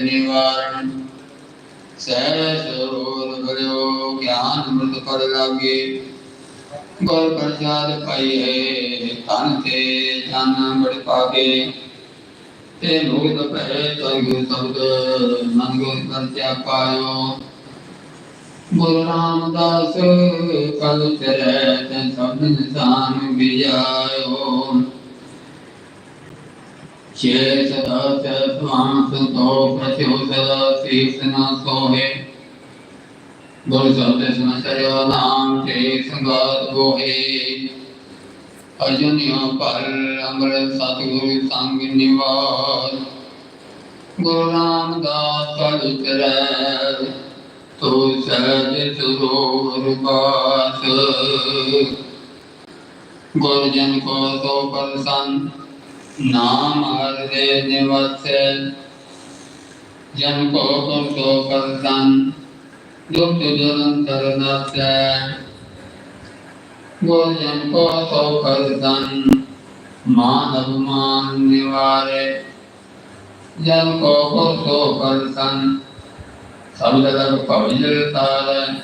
ਨਿਵਾਰਨ ਸਹਿ ਸਰੋਰ ਬਲਿਓ ਗਿਆਨ ਅੰਮ੍ਰਿਤ ਪਰ ਲਾਗੇ। ਗੁਰ ਪ੍ਰਸਾਦ ਪਾਈਏ ਤਨ ਤੇ ਜਨ ਬੜ ਪਾਗੇ ਤੇ ਲੋਕ ਪੈ ਤਗੁ ਸਬਦ ਮਨ ਗੁਰ ਕਰਤਿਆ ਪਾਇਓ। ਗੁਰੂ ਰਾਮਦਾਸ, ਕਲ ਚਰੈ ਤੈ ਸਭ ਨਿਸ਼ਾਨ ਵਿਜਾਇਓ ਛੇ ਸਦਾ ਤੇ ਸੁਆਨ ਪ੍ਰਤਿਉ ਸਦਾ ਸੀਸ ਸੋਹੇ। ਗੁਰੂ ਸਬਦ ਸਮਸਰਿਓ ਨਾਮ ਤੇ ਸੰਗਤ ਗੋਹੇ। ਅਜਨਿਓ ਪਰ ਅੰਮ੍ਰਿਤ ਸਤਿਗੁਰੂ ਸੰਗ ਨਿਵਾਸ। ਗੁਰੂ ਰਾਮਦਾਸ ਕਲ ਉਤਰੈ, ਤੋ ਸਹਿਜ ਸਰੋਵਰ ਬਾਸ ਗੁਰ ਕੋ ਸੋ ਪਰਸਨ ਨਾਮ ਹਰ ਦੇ ਜਨ ਕੋ ਕੋ ਸੋ ਪਰਸਨ ਦੁਖ ਜਲੰਤਰ ਨਾਸੈ। ਗੁਰ ਜਨ ਕੋ ਸੋ ਪਰਸਨ ਮਾਨ ਅਭਿਮਾਨ ਨਿਵਾਰੇ। ਜਨ ਕੋ ਕੋ ਸੋ ਪਰਸਨ ਸਭ ਜਗਤ ਭਵਿਜਲ ਤਾਰੈ।